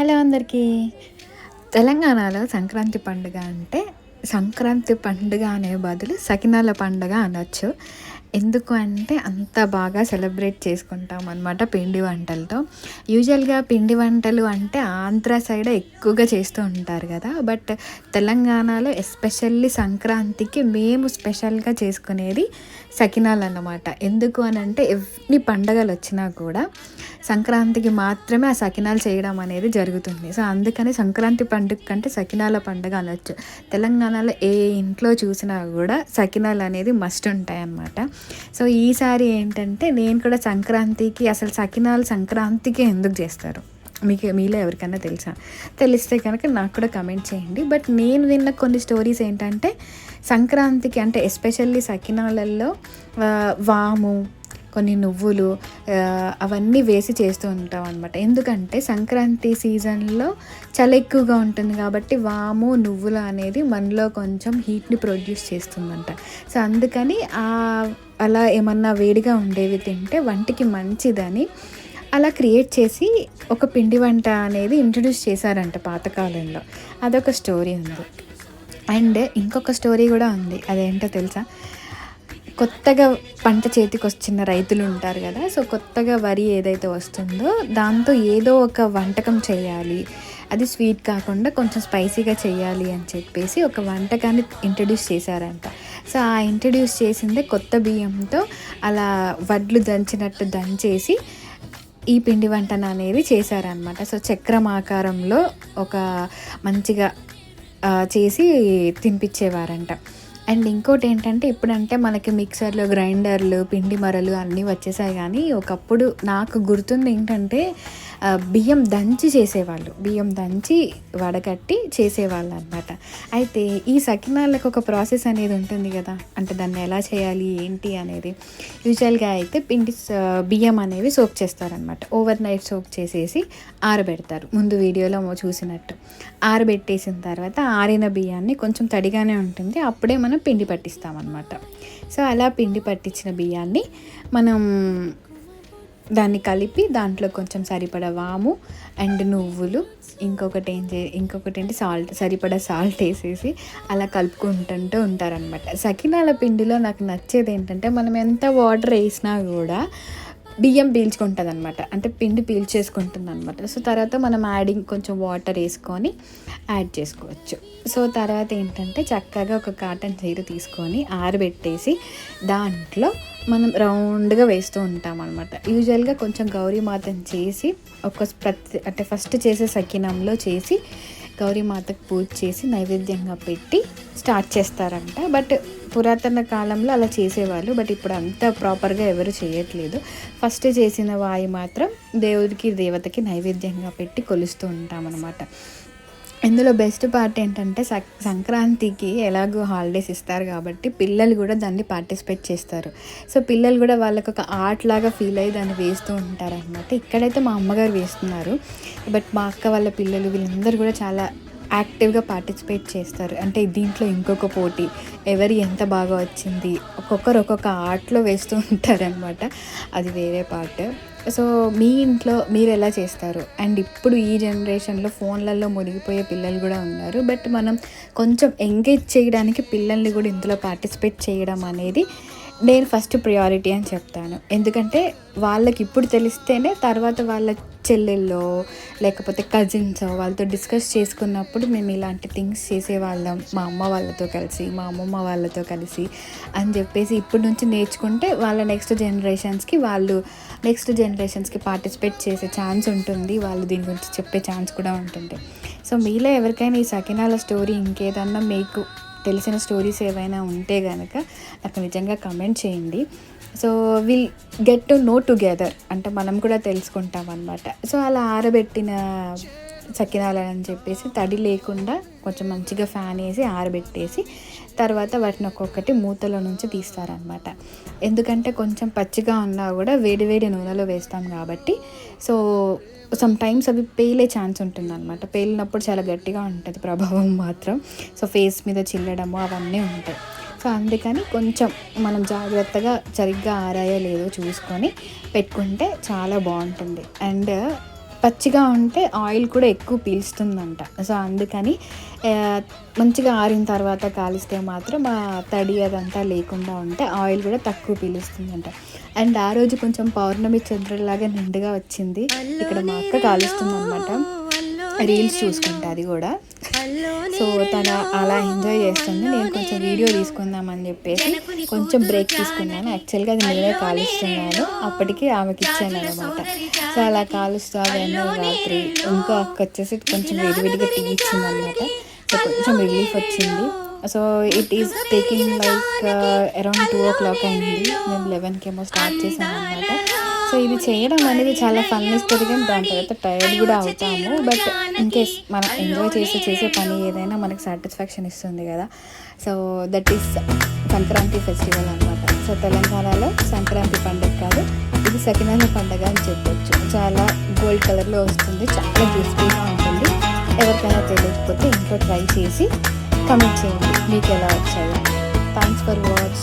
Hello అందరికీ. తెలంగాణలో సంక్రాంతి పండుగ అంటే సంక్రాంతి పండుగ అనే బదులు సకినాల పండుగ అనొచ్చు. ఎందుకు అంటే అంత బాగా సెలబ్రేట్ చేసుకుంటాం అనమాట పిండి వంటలతో. యూజువల్గా పిండి వంటలు అంటే ఆంధ్ర సైడ్ ఎక్కువగా చేస్తూ ఉంటారు కదా బట్ తెలంగాణలో ఎస్పెషల్లీ సంక్రాంతికి మేము స్పెషల్గా చేసుకునేది సకినాలు అన్నమాట. ఎందుకు అని అంటే ఎన్ని పండగలు వచ్చినా కూడా సంక్రాంతికి మాత్రమే ఆ సకినాలు చేయడం అనేది జరుగుతుంది. సో అందుకని సంక్రాంతి పండుగ కంటే సకినాల పండుగ అనొచ్చు. తెలంగాణలో ఏ ఇంట్లో చూసినా కూడా సకినాలు అనేది మస్ట్ ఉంటాయి అన్నమాట సో ఈసారి ఏంటంటే నేను కూడా సంక్రాంతికి అసలు సకినాలు సంక్రాంతికి ఎందుకు చేస్తారు? మీకు మీలో ఎవరికైనా తెలుసా? తెలిస్తే కనుక నాకు కూడా కమెంట్ చేయండి. బట్ నేను విన్న కొన్ని స్టోరీస్ ఏంటంటే సంక్రాంతికి అంటే ఎస్పెషల్లీ సకినాలల్లో వాము కొన్ని నువ్వులు అవన్నీ వేసి చేస్తూ ఉంటాం అనమాట ఎందుకంటే సంక్రాంతి సీజన్లో చాలా ఎక్కువగా ఉంటుంది కాబట్టి వాము నువ్వులు అనేది మనలో కొంచెం హీట్ని ప్రొడ్యూస్ చేస్తుందంట. సో అందుకని అలా ఏమన్నా వేడిగా ఉండేవి తింటే వంటికి మంచిదని అలా క్రియేట్ చేసి ఒక పిండి వంట అనేది ఇంట్రడ్యూస్ చేశారంట పాతకాలంలో. అదొక స్టోరీ ఉంది. అండ్ ఇంకొక స్టోరీ కూడా ఉంది. అదేంటో తెలుసా? కొత్తగా పంట చేతికి వచ్చిన రైతులు ఉంటారు కదా సో కొత్తగా వరి ఏదైతే వస్తుందో దాంతో ఏదో ఒక వంటకం చేయాలి. అది స్వీట్ కాకుండా కొంచెం స్పైసీగా చేయాలి అని చెప్పేసి ఒక వంటకాన్ని ఇంట్రడ్యూస్ చేశారంట. సో ఆ ఇంట్రడ్యూస్ చేసిందే కొత్త బియ్యంతో అలా వడ్లు దంచినట్టు దంచేసి ఈ పిండి వంటన అనేది చేశారనమాట సో చక్రం ఆకారంలో ఒక మంచిగా చేసి తినిపించేవారంట. అండ్ ఇంకోటి ఏంటంటే ఇప్పుడంటే మనకి మిక్సర్లు గ్రైండర్లు పిండి మరలు అన్నీ వచ్చేసాయి. కానీ ఒకప్పుడు నాకు గుర్తుంది ఏంటంటే బియ్యం దంచి చేసేవాళ్ళు. బియ్యం దంచి వడగట్టి చేసేవాళ్ళు అనమాట అయితే ఈ సకినాలకు ఒక ప్రాసెస్ అనేది ఉంటుంది కదా. అంటే దాన్ని ఎలా చేయాలి ఏంటి అనేది. యూజువల్గా అయితే పిండి బియ్యం అనేవి సోక్ చేస్తారనమాట ఓవర్ నైట్ సోక్ చేసేసి ఆరబెడతారు. ముందు వీడియోలో చూసినట్టు. ఆరబెట్టేసిన తర్వాత ఆరిన బియ్యాన్ని కొంచెం తడిగానే ఉంటుంది. అప్పుడే మనం పిండి పట్టిస్తామన్నమాట. సో అలా పిండి పట్టించిన బియ్యాన్ని మనం దాన్ని కలిపి దాంట్లో కొంచెం సరిపడ వాము అండ్ నువ్వులు ఇంకొకటి ఏం చే ఇంకొకటి ఏంటి సాల్ట్ సరిపడ సాల్ట్ వేసేసి అలా కలుపుకుంటుంటూ ఉంటారనమాట సకినాల పిండిలో నాకు నచ్చేది ఏంటంటే మనం ఎంత వాటర్ వేసినా కూడా బియ్యం పీల్చుకుంటుంది అనమాట అంటే పిండి పీల్చేసుకుంటుంది అనమాట సో తర్వాత మనం యాడింగ్ కొంచెం వాటర్ వేసుకొని యాడ్ చేసుకోవచ్చు. సో తర్వాత ఏంటంటే చక్కగా ఒక కాటన్ చీర తీసుకొని ఆరబెట్టేసి దాంట్లో మనం రౌండ్గా వేస్తూ ఉంటాం అనమాట యూజువల్గా కొంచెం గౌరీమాతను చేసి ఒక ప్రతి అంటే ఫస్ట్ చేసే సకినంలో చేసి గౌరీమాతకు పూజ చేసి నైవేద్యంగా పెట్టి స్టార్ట్ చేస్తారంట. బట్ పురాతన కాలంలో అలా చేసేవాళ్ళు. బట్ ఇప్పుడు అంత ప్రాపర్గా ఎవరు చేయట్లేదు. ఫస్ట్ చేసిన వాయి మాత్రం దేవుడికి దేవతకి నైవేద్యంగా పెట్టి కొలుస్తూ ఉంటామన్నమాట. ఇందులో బెస్ట్ పార్ట్ ఏంటంటే సంక్రాంతికి ఎలాగో హాలిడేస్ ఇస్తారు కాబట్టి పిల్లలు కూడా దాన్ని పార్టిసిపేట్ చేస్తారు. సో పిల్లలు కూడా వాళ్ళకు ఒక ఆర్ట్ లాగా ఫీల్ అయ్యి దాన్ని వేస్తూ ఉంటారనమాట ఇక్కడైతే మా అమ్మగారు వేస్తున్నారు. బట్ మా అక్క వాళ్ళ పిల్లలు వీళ్ళందరూ కూడా చాలా యాక్టివ్గా పార్టిసిపేట్ చేస్తారు. అంటే దీంట్లో ఇంకొక పోటీ ఎవరి ఎంత బాగా వచ్చింది ఒక్కొక్కరు ఒక్కొక్క ఆర్ట్లో వేస్తూ ఉంటారనమాట అది వేరే పార్ట్. సో మీ ఇంట్లో మీరు ఎలా చేస్తారు? అండ్ ఇప్పుడు ఈ జనరేషన్లో ఫోన్లలో మునిగిపోయే పిల్లలు కూడా ఉన్నారు. బట్ మనం కొంచెం ఎంగేజ్ చేయడానికి పిల్లల్ని కూడా ఇందులో పార్టిసిపేట్ చేయడం అనేది నేను ఫస్ట్ ప్రియారిటీ అని చెప్తాను. ఎందుకంటే వాళ్ళకి ఇప్పుడు తెలిస్తేనే తర్వాత వాళ్ళ చెల్లెల్లో లేకపోతే కజిన్స్ వాళ్ళతో డిస్కస్ చేసుకున్నప్పుడు మేము ఇలాంటి థింగ్స్ చేసేవాళ్ళం. మా అమ్మ వాళ్ళతో కలిసి మా అమ్మమ్మ వాళ్ళతో కలిసి అని చెప్పేసి ఇప్పటి నుంచి నేర్చుకుంటే వాళ్ళ నెక్స్ట్ జనరేషన్స్కి వాళ్ళు నెక్స్ట్ జనరేషన్స్కి పార్టిసిపేట్ చేసే ఛాన్స్ ఉంటుంది. వాళ్ళు దీని గురించి చెప్పే ఛాన్స్ కూడా ఉంటుంది. సో మీలో ఎవరికైనా ఈ సకినాల స్టోరీ ఇంకేదన్నా మీకు తెలిసిన స్టోరీస్ ఏవైనా ఉంటే కనుక నాకు నిజంగా కమెంట్ చేయండి. So will get to know together అంటే మనం కూడా తెలుసుకుంటాం అనమాట సో అలా ఆరబెట్టిన సకినాలని చెప్పేసి తడి లేకుండా కొంచెం మంచిగా ఫ్యాన్ వేసి ఆరబెట్టేసి తర్వాత వాటిని ఒక్కొక్కటి మూతలో నుంచి తీస్తారనమాట ఎందుకంటే కొంచెం పచ్చిగా ఉన్నా కూడా వేడి వేడి నూనెలో వేస్తాం కాబట్టి. సో సమ్ టైమ్స్ అవి పేలే ఛాన్స్ ఉంటుందన్నమాట. పేలినప్పుడు చాలా గట్టిగా ఉంటుంది ప్రభావం మాత్రం. సో ఫేస్ మీద చిల్లడము అవన్నీ ఉంటాయి. సో అందుకని కొంచెం మనం జాగ్రత్తగా సరిగ్గా ఆరాయో లేదో చూసుకొని పెట్టుకుంటే చాలా బాగుంటుంది. అండ్ పచ్చిగా ఉంటే ఆయిల్ కూడా ఎక్కువ పీల్స్తుందంట. సో అందుకని మంచిగా ఆరిన తర్వాత కాలిస్తే మాత్రం ఆ తడి అదంతా లేకుండా ఉంటే ఆయిల్ కూడా తక్కువ పీలుస్తుందంట. అండ్ ఆ రోజు కొంచెం పౌర్ణమి చంద్రులాగా నిండుగా వచ్చింది. ఇక్కడ మా అక్క కాలుస్తుంది అనమాట రీల్స్ చూసుకుంటా అది కూడా. సో తన అలా ఎంజాయ్ చేస్తుంది. నేను కొంచెం వీడియో తీసుకుందామని చెప్పేసి కొంచెం బ్రేక్ తీసుకున్నాను. యాక్చువల్గా అది నేనే కాలుస్తున్నాను. అప్పటికి ఆమెకి ఇచ్చాను అనమాట సో అలా కాలుస్తూ అదన్న రాత్రి. ఇంకో అక్క వచ్చేసి కొంచెం విడివిడిగా టీ ఇచ్చింది అనమాట సో కొంచెం రిలీఫ్ వచ్చింది. So it is taking like around two o'clock అయింది. మేము లెవెన్కి ఏమో స్టార్ట్ చేసాం అనమాట సో ఇది చేయడం అనేది చాలా ఫన్ ఇస్తుంది కానీ దాని తర్వాత టైర్డ్ కూడా అవుతాము. బట్ ఇన్ కేస్ మనం ఎంజాయ్ చేసి చేసే పని ఏదైనా మనకు సాటిస్ఫాక్షన్ ఇస్తుంది కదా. So that is Sankranti festival అనమాట సో తెలంగాణలో సంక్రాంతి పండుగ కాదు ఇది సకినాల పండుగ అని చెప్పొచ్చు. చాలా గోల్డ్ కలర్లో వస్తుంది చాలా క్రిస్పీగా ఉంటుంది. ఎవరికైనా తెలియకపోతే ఇంట్లో ట్రై చేసి కమెంట్ చేయండి. మీకు ఎలా వచ్చాయో. Thanks for watch